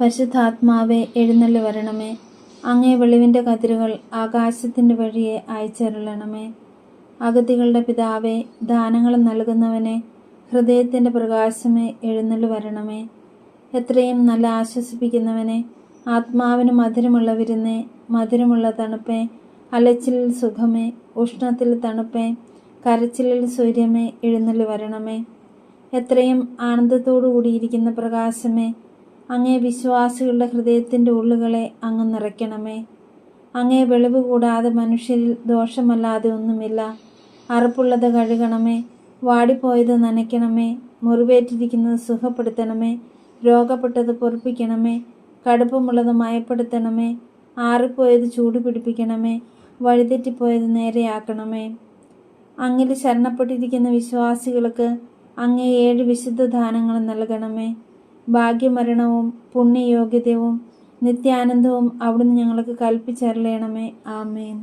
പരിശുദ്ധാത്മാവെ എഴുന്നള്ളി വരണമേ. അങ്ങേ വെളിവിന്റെ കതിരുകൾ ആകാശത്തിന്റെ വഴിയെ അയച്ചരുളണമേ. അഗതികളുടെ പിതാവെ ദാനങ്ങൾ നൽകുന്നവനെ ഹൃദയത്തിന്റെ പ്രകാശമേ എഴുന്നള്ളി വരണമേ. എത്രയും നല്ല ആശ്വസിപ്പിക്കുന്നവനെ ആത്മാവിന് മധുരമുള്ള വിരുന്നേ മധുരമുള്ള തണുപ്പേ. അലച്ചിലിൽ സുഖമേ ഉഷ്ണത്തിൽ തണുപ്പേ. കരച്ചിലിൽ സൂര്യമേ എഴുന്നള്ളി വരണമേ. എത്രയും ആനന്ദത്തോടു കൂടിയിരിക്കുന്ന പ്രകാശമേ അങ്ങേ വിശ്വാസികളുടെ ഹൃദയത്തിന്റെ ഉള്ളുകളെ അങ്ങ് നിറയ്ക്കണമേ. അങ്ങേ വെളിവ് കൂടാതെ മനുഷ്യരിൽ ദോഷമല്ലാതെ ഒന്നുമില്ല. അറുപ്പുള്ളത് കഴുകണമേ. വാടിപ്പോയത് നനയ്ക്കണമേ. മുറിവേറ്റിരിക്കുന്നത് സുഖപ്പെടുത്തണമേ. രോഗപ്പെട്ടത് പൊറപ്പിക്കണമേ. കടുപ്പമുള്ളത് മയപ്പെടുത്തണമേ. ആറിപ്പോയത് ചൂട് പിടിപ്പിക്കണമേ വഴിതെറ്റിപ്പോയത് നേരെയാക്കണമേ. അങ്ങിൽ ശരണപ്പെട്ടിരിക്കുന്ന വിശ്വാസികൾക്ക് അങ്ങേ ഏഴ് വിശുദ്ധ ദാനങ്ങൾ നൽകണമേ. ഭാഗ്യമരണവും പുണ്യയോഗ്യതയും നിത്യാനന്ദവും അവിടുന്ന് ഞങ്ങൾക്ക് കൽപ്പിച്ചരളയണമേ ആമേൻ.